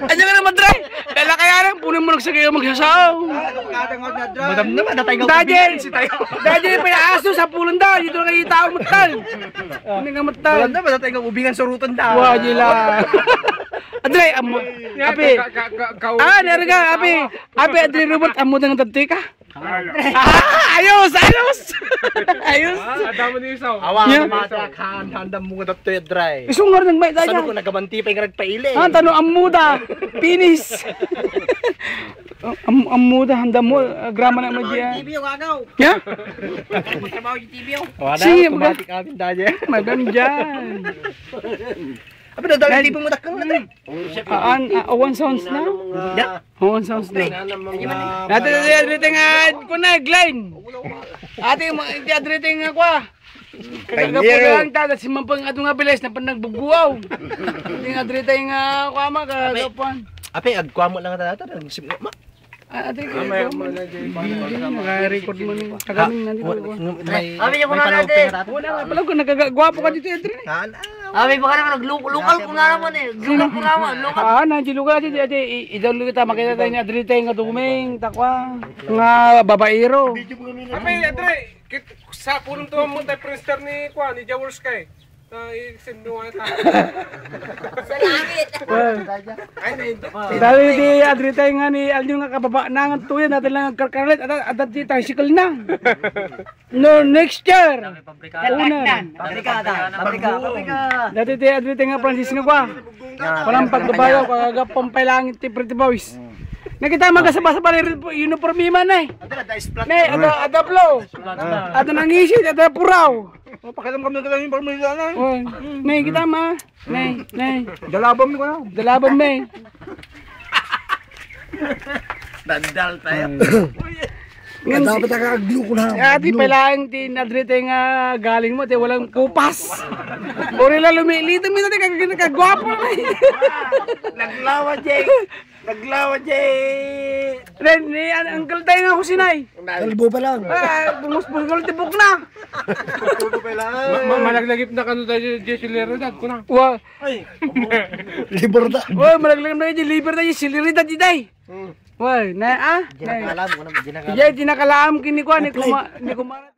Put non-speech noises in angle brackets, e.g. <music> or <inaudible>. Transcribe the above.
Ano ka naman, Dre? Kaya kaya lang, punin mo nagsagay ka magsasaw. Madam na, madatay nga Dajel, si tayo. Dajel, pinaaso sa pulan da. Dito na kayo tao matal. Hindi ka matal. Madam na, madatay nga ubingan surutan da. Wah, gila. Andre, amo. Api. Ah, nari ka, api. Api, Andre Robert, amo dengan tante ka. Ah, ayos, ayos. <laughs> ayos. Adamo ni isaw. Awa Yeah. ka matakan, handam mo nga dapto dry. Isungar ng may Saan daya. ko nagabanti pa yung nagpaili? Ah, tanong amuda. Pinis. <laughs> Am amuda, handa mo. ah, Grama na mo diya. yung agaw. Ya? Trabaho yung TV. Wala, automatic amin dahil. Madam dyan. <laughs> Abi na dahil TV mo dakang na. Aan, ah, one sounds na? Ya. One sounds na. Ate, ate, ate, nga, ko na, Glenn. Ate, ate, ate, nga, kwa. Kagapo ka lang tada, si Mampang ato nga bilis na panagbuguaw. Ate, nga, ate, nga, kwa, ma, kagapuan. Ape, agkwa mo lang. Nagisip mo. Ma. Ah, Ate, kaya mo na. Naka-record mo ni Kagaming nandito. Abi, yung panawag natin. Wala nga, pala ko, nagagwapo ka dito, Ate. Haan, Abi, baka naman naglukal ko nga naman eh. Glukal ko nga naman. Lukal. Ah, nandiyo lugar ate, ate, idaw lugar ta makita tayo ni Adrite nga tuming, takwa, nga babaero. Ape, Andre, kit sa pulong tuwa mo tayo printer ni Kwan, ni Jawers kay. Na i-send mo nga Sa <laughs> hindi. Dali di Adrite nga ni Aljo nga kababa na nga tuyan natin lang ang karkaret at at at di tricycle na. No, next year. Una. Pabrika ata. Pabrika. Pabrika. Dati di Adrite nga Francis nga kwa. Walang pagbabayo kagaga pampailangin ti pretty boys. Nakita man ka sa basa bali uniform man eh. Ada ada ada blow. Ada nangisit, ada puraw. Pakitam kami ng yung parmila na. Oh, ne, kita ma. Ne, ne. Dalabam ko na. Dalaban me. Dandal <laughs> tayo. Ngayon, Dapat nakaglo ko na. Ati pala ang tinadrite nga galing mo, te walang kupas. Uri la lumilito mi natin kagagina kagwapo na. Naglawa, Jay. <laughs> Naglawa, Jay. Ren, ni ang uncle tayo nga kusinay. Kalbo pa lang. Ah, bumus-bus ko tibok na. Kalbo pa lang. Ma- Malaglagip na kano tayo Jesse Lerodad ko na. Wa, Libertad. wa malaglag na yung liver tayo silirita diday. Wa, na ah. Alam ko na, Iya, tinakalaam kini ko ni kuma ni kuma